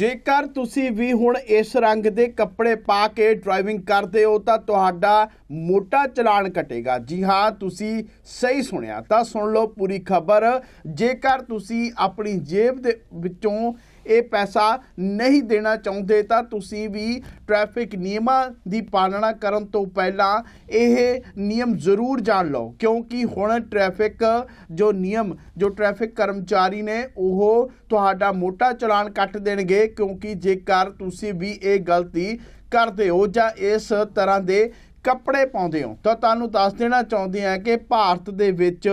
ਜੇਕਰ ਤੁਸੀਂ ਵੀ ਹੁਣ ਇਸ ਰੰਗ ਦੇ ਕੱਪੜੇ ਪਾ ਕੇ ਡਰਾਈਵਿੰਗ ਕਰਦੇ ਹੋ, ਤਾਂ ਤੁਹਾਡਾ ਮੋਟਾ ਚਲਾਨ ਕਟੇਗਾ ਜੀ ਹਾਂ, ਤੁਸੀਂ ਸਹੀ ਸੁਣਿਆ। ਤਾਂ ਸੁਣ ਲਓ ਪੂਰੀ ਖਬਰ। ਜੇਕਰ ਤੁਸੀਂ ਆਪਣੀ ਜੇਬ ਦੇ ਵਿੱਚੋਂ ਇਹ ਪੈਸਾ ਨਹੀਂ ਦੇਣਾ ਚਾਹੁੰਦੇ ਤਾਂ ਤੁਸੀਂ ਵੀ ਟ੍ਰੈਫਿਕ ਨਿਯਮਾਂ ਦੀ ਪਾਲਣਾ ਕਰਨ ਤੋਂ ਪਹਿਲਾਂ ਇਹ ਨਿਯਮ ਜ਼ਰੂਰ ਜਾਣ ਲਓ। ਕਿਉਂਕਿ ਹੁਣ ਟ੍ਰੈਫਿਕ ਜੋ ਨਿਯਮ, ਜੋ ਟ੍ਰੈਫਿਕ ਕਰਮਚਾਰੀ ਨੇ, ਉਹ ਤੁਹਾਡਾ ਮੋਟਾ ਚਲਾਨ ਕੱਟ ਦੇਣਗੇ। ਕਿਉਂਕਿ ਜੇਕਰ ਤੁਸੀਂ ਵੀ ਇਹ ਗਲਤੀ ਕਰਦੇ ਹੋ ਜਾਂ ਇਸ ਤਰ੍ਹਾਂ ਦੇ ਕੱਪੜੇ ਪਾਉਂਦੇ ਹੋ। ਤਾਂ ਤੁਹਾਨੂੰ ਦੱਸ ਦੇਣਾ ਚਾਹੁੰਦੇ ਹਾਂ ਕਿ ਭਾਰਤ ਦੇ ਵਿੱਚ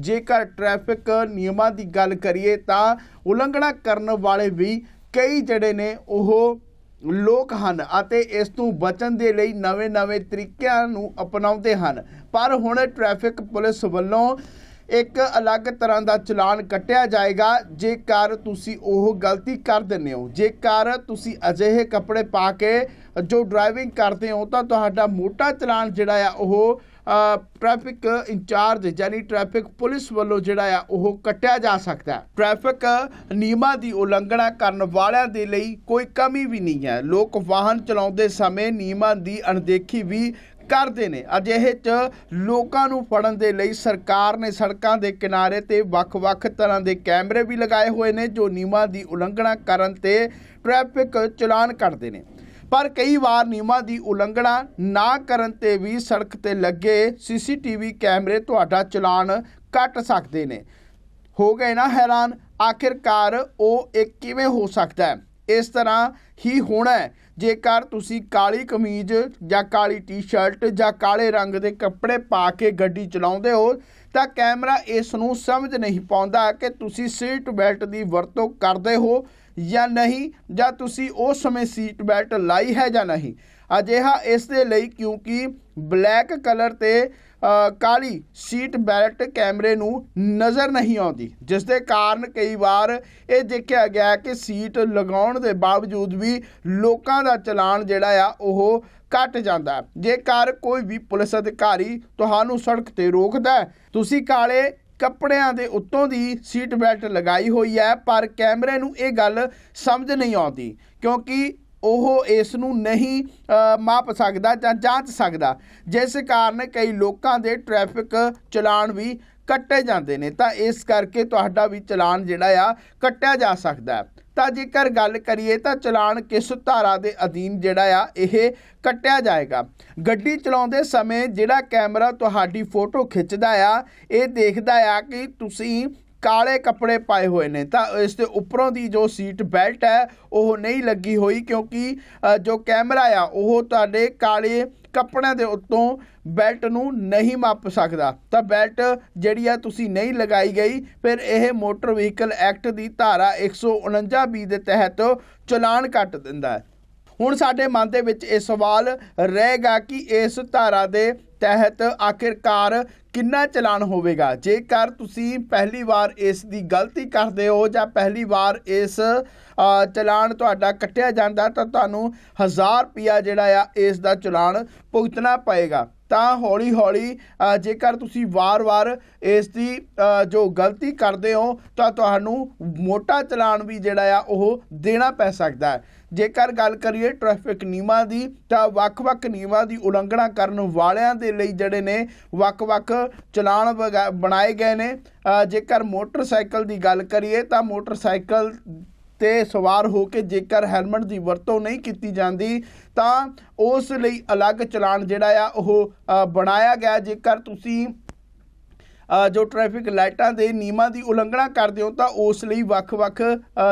ਜੇਕਰ ਟ੍ਰੈਫਿਕ ਨਿਯਮਾਂ ਦੀ ਗੱਲ ਕਰੀਏ ਤਾਂ ਉਲੰਘਣਾ ਕਰਨ ਵਾਲੇ ਵੀ ਕਈ ਜਿਹੜੇ ਨੇ ਉਹ ਲੋਕ ਹਨ ਅਤੇ ਇਸ ਤੋਂ ਬਚਣ ਦੇ ਲਈ ਨਵੇਂ-ਨਵੇਂ ਤਰੀਕਿਆਂ ਨੂੰ ਅਪਣਾਉਂਦੇ ਹਨ। ਪਰ ਹੁਣ ਟ੍ਰੈਫਿਕ ਪੁਲਿਸ ਵੱਲੋਂ ਇੱਕ ਅਲੱਗ ਤਰ੍ਹਾਂ ਦਾ ਚਲਾਨ ਕੱਟਿਆ ਜਾਏਗਾ। ਜੇਕਰ ਤੁਸੀਂ ਉਹ ਗਲਤੀ ਕਰ ਦਿੰਦੇ ਹੋ, ਜੇਕਰ ਤੁਸੀਂ ਅਜਿਹੇ ਕੱਪੜੇ ਪਾ ਕੇ ਜੋ ਡਰਾਈਵਿੰਗ ਕਰਦੇ ਹੋ, ਤਾਂ ਤੁਹਾਡਾ ਮੋਟਾ ਚਲਾਨ ਜਿਹੜਾ ਆ, ਉਹ ਟ੍ਰੈਫਿਕ ਇੰਚਾਰਜ ਯਾਨੀ ਟ੍ਰੈਫਿਕ ਪੁਲਿਸ ਵੱਲੋਂ ਜਿਹੜਾ ਆ, ਉਹ ਕੱਟਿਆ ਜਾ ਸਕਦਾ ਹੈ। ਟ੍ਰੈਫਿਕ ਨਿਯਮਾਂ ਦੀ ਉਲੰਘਣਾ ਕਰਨ ਵਾਲਿਆਂ ਦੇ ਲਈ ਕੋਈ ਕਮੀ ਵੀ ਨਹੀਂ ਹੈ। ਲੋਕ ਵਾਹਨ ਚਲਾਉਂਦੇ ਸਮੇਂ ਨਿਯਮਾਂ ਦੀ ਅਣਦੇਖੀ ਵੀ ਕਰਦੇ ਨੇ। ਅਜਿਹੇ ਚ ਲੋਕਾਂ ਨੂੰ ਫੜਨ ਦੇ ਲਈ ਸਰਕਾਰ ਨੇ ਸੜਕਾਂ ਦੇ ਕਿਨਾਰੇ ਤੇ ਵੱਖ-ਵੱਖ ਤਰ੍ਹਾਂ ਦੇ ਕੈਮਰੇ ਵੀ ਲਗਾਏ ਹੋਏ ਨੇ, ਜੋ ਨਿਯਮਾਂ ਦੀ ਉਲੰਘਣਾ ਕਰਨ ਤੇ ਟ੍ਰੈਫਿਕ ਚਲਾਨ ਕੱਟਦੇ ਨੇ। ਪਰ ਕਈ ਵਾਰ ਨਿਯਮਾਂ ਦੀ ਉਲੰਘਣਾ ਨਾ ਕਰਨ ਤੇ ਵੀ ਸੜਕ ਤੇ ਲੱਗੇ ਸੀਸੀਟੀਵੀ ਕੈਮਰੇ ਤੁਹਾਡਾ ਚਲਾਨ ਕੱਟ ਸਕਦੇ ਨੇ। ਹੋ ਗਏ ਨਾ ਹੈਰਾਨ। ਆਖਿਰਕਾਰ ਉਹ ਇਹ ਕਿਵੇਂ ਹੋ ਸਕਦਾ ਹੈ? ਇਸ ਤਰ੍ਹਾਂ ਹੀ ਹੋਣਾ ਜੇਕਰ ਤੁਸੀਂ ਕਾਲੀ ਕਮੀਜ਼ ਜਾਂ ਕਾਲੀ ਟੀ-ਸ਼ਰਟ ਜਾਂ ਕਾਲੇ ਰੰਗ ਦੇ ਕੱਪੜੇ ਪਾ ਕੇ ਗੱਡੀ ਚਲਾਉਂਦੇ ਹੋ, ਤਾਂ ਕੈਮਰਾ ਇਸ ਨੂੰ ਸਮਝ ਨਹੀਂ ਪਾਉਂਦਾ ਕਿ ਤੁਸੀਂ ਸੀਟ ਬੈਲਟ ਦੀ ਵਰਤੋਂ ਕਰਦੇ ਹੋ ਜਾਂ ਨਹੀਂ, ਜਾਂ ਤੁਸੀਂ ਉਸ ਸਮੇਂ ਸੀਟ ਬੈਲਟ ਲਾਈ ਹੈ ਜਾਂ ਨਹੀਂ। ਅਜਿਹਾ ਇਸ ਦੇ ਲਈ ਕਿਉਂਕਿ ਬਲੈਕ ਕਲਰ ਤੇ ਕਾਲੀ ਸੀਟ ਬੈਲਟ ਕੈਮਰੇ ਨੂੰ ਨਜ਼ਰ ਨਹੀਂ ਆਉਂਦੀ। ਜਿਸ ਦੇ ਕਾਰਨ ਕਈ ਵਾਰ ਇਹ ਦੇਖਿਆ ਗਿਆ ਕਿ ਸੀਟ ਲਗਾਉਣ ਦੇ ਬਾਵਜੂਦ ਵੀ ਲੋਕਾਂ ਦਾ ਚਲਾਨ ਜਿਹੜਾ ਆ, ਉਹ ਕੱਟ ਜਾਂਦਾ ਜੇਕਰ ਕੋਈ ਵੀ ਪੁਲਿਸ ਅਧਿਕਾਰੀ ਤੁਹਾਨੂੰ ਸੜਕ ਤੇ ਰੋਕਦਾ ਤੁਸੀਂ ਕਾਲੇ ਕੱਪੜਿਆਂ ਦੇ ਉੱਤੋਂ ਦੀ ਸੀਟ ਬੈਲਟ ਲਗਾਈ ਹੋਈ ਹੈ, ਪਰ ਕੈਮਰੇ ਨੂੰ ਇਹ ਗੱਲ ਸਮਝ ਨਹੀਂ ਆਉਂਦੀ, ਕਿਉਂਕਿ ਉਹ ਇਸ ਨੂੰ ਨਹੀਂ ਮਾਪ ਸਕਦਾ ਜਾਂ ਜਾਂਚ ਸਕਦਾ। ਜਿਸ ਕਾਰਨ ਕਈ ਲੋਕਾਂ ਦੇ ਟ੍ਰੈਫਿਕ ਚਲਾਨ ਵੀ ਕੱਟੇ ਜਾਂਦੇ ਨੇ। ਤਾਂ ਇਸ ਕਰਕੇ ਤੁਹਾਡਾ ਵੀ ਚਲਾਨ ਜਿਹੜਾ ਆ, ਕੱਟਿਆ ਜਾ ਸਕਦਾ ਤਾਂ ਜੇਕਰ ਗੱਲ ਕਰੀਏ ਤਾਂ ਚਲਾਨ ਕਿਸ ਧਾਰਾ ਦੇ ਅਧੀਨ ਜਿਹੜਾ ਆ, ਇਹ ਕੱਟਿਆ ਜਾਏਗਾ। ਗੱਡੀ ਚਲਾਉਂਦੇ ਸਮੇਂ ਜਿਹੜਾ ਕੈਮਰਾ ਤੁਹਾਡੀ ਫੋਟੋ ਖਿੱਚਦਾ ਆ, ਇਹ ਦੇਖਦਾ ਆ ਕਿ ਤੁਸੀਂ ਕਾਲੇ ਕੱਪੜੇ ਪਾਏ ਹੋਏ ਨੇ। ਤਾਂ ਇਸ ਦੇ ਉੱਪਰੋਂ ਦੀ ਜੋ ਸੀਟ ਬੈਲਟ ਹੈ, ਉਹ ਨਹੀਂ ਲੱਗੀ ਹੋਈ ਕਿਉਂਕਿ ਜੋ ਕੈਮਰਾ ਆ, ਉਹ ਤੁਹਾਡੇ ਕਾਲੇ ਕੱਪੜਿਆਂ ਦੇ ਉੱਤੋਂ ਬੈਲਟ ਨੂੰ ਨਹੀਂ ਮਾਪ ਸਕਦਾ। ਤਾਂ ਬੈਲਟ ਜਿਹੜੀ ਆ, ਤੁਸੀਂ ਨਹੀਂ ਲਗਾਈ ਗਈ। ਫਿਰ ਇਹ ਮੋਟਰ ਵਹੀਕਲ ਐਕਟ ਦੀ ਧਾਰਾ 149 ਬੀ ਦੇ ਤਹਿਤ ਚਲਾਨ ਕੱਟ ਦਿੰਦਾ ਹੈ। ਹੁਣ ਸਾਡੇ ਮਨ ਦੇ ਵਿੱਚ ਇਹ ਸਵਾਲ ਰਹੇਗਾ ਕਿ ਇਸ ਧਾਰਾ ਦੇ ਤਹਿਤ ਆਖਿਰਕਾਰ ਕਿੰਨਾ ਚਲਾਨ ਹੋਵੇਗਾ? ਜੇਕਰ ਤੁਸੀਂ ਪਹਿਲੀ ਵਾਰ ਇਸ ਦੀ ਗਲਤੀ ਕਰਦੇ ਹੋ ਜਾਂ ਪਹਿਲੀ ਵਾਰ ਇਸ ਚਲਾਨ ਤੁਹਾਡਾ ਕੱਟਿਆ ਜਾਂਦਾ, ਤਾਂ ਤੁਹਾਨੂੰ 1000 ਰੁਪਿਆ ਜਿਹੜਾ ਆ, ਇਸ ਦਾ ਚਲਾਨ ਭੁਗਤਣਾ ਪਏਗਾ। ਤਾਂ ਹੌਲੀ ਹੌਲੀ ਜੇਕਰ ਤੁਸੀਂ ਵਾਰ-ਵਾਰ ਇਸ ਦੀ ਜੋ ਗਲਤੀ ਕਰਦੇ ਹੋ, ਤਾਂ ਤੁਹਾਨੂੰ ਮੋਟਾ ਚਲਾਨ ਵੀ ਜਿਹੜਾ ਆ, ਉਹ ਦੇਣਾ ਪੈ ਸਕਦਾ ਹੈ। ਜੇਕਰ ਗੱਲ ਕਰੀਏ ਟ੍ਰੈਫਿਕ ਨਿਯਮਾਂ ਦੀ, ਤਾਂ ਵੱਖ-ਵੱਖ ਨਿਯਮਾਂ ਦੀ ਉਲੰਘਣਾ ਕਰਨ ਵਾਲਿਆਂ ਦੇ ਲਈ ਜਿਹੜੇ ਨੇ, ਵੱਖ-ਵੱਖ ਚਲਾਨ ਵਗਾ- ਬਣਾਏ ਗਏ ਨੇ। ਜੇਕਰ ਮੋਟਰਸਾਈਕਲ ਦੀ ਗੱਲ ਕਰੀਏ ਤਾਂ ਮੋਟਰਸਾਈਕਲ ਤੇ ਸਵਾਰ ਹੋ ਕੇ ਜੇਕਰ ਹੈਲਮਟ ਦੀ ਵਰਤੋਂ ਨਹੀਂ ਕੀਤੀ ਜਾਂਦੀ, ਤਾਂ ਉਸ ਲਈ ਅਲੱਗ ਚਲਾਨ ਜਿਹੜਾ ਆ ਉਹ ਬਣਾਇਆ ਗਿਆ। ਜੇਕਰ ਤੁਸੀਂ ਜੋ ਟ੍ਰੈਫਿਕ ਲਾਈਟਾਂ ਦੇ ਨਿਯਮਾਂ ਦੀ ਉਲੰਘਣਾ ਕਰਦੇ ਹੋ ਤਾਂ ਉਸ ਲਈ ਵੱਖ-ਵੱਖ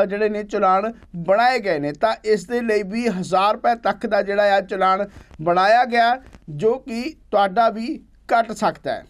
ਜਿਹੜੇ ਨੇ ਚਲਾਨ ਬਣਾਏ ਗਏ ਨੇ। ਤਾਂ ਇਸ ਦੇ ਲਈ ਵੀ 1000 ਰੁਪਏ ਤੱਕ ਦਾ ਜਿਹੜਾ ਆ ਚਲਾਨ ਬਣਾਇਆ ਗਿਆ, ਜੋ ਕਿ ਤੁਹਾਡਾ ਵੀ ਕੱਟ ਸਕਦਾ ਹੈ।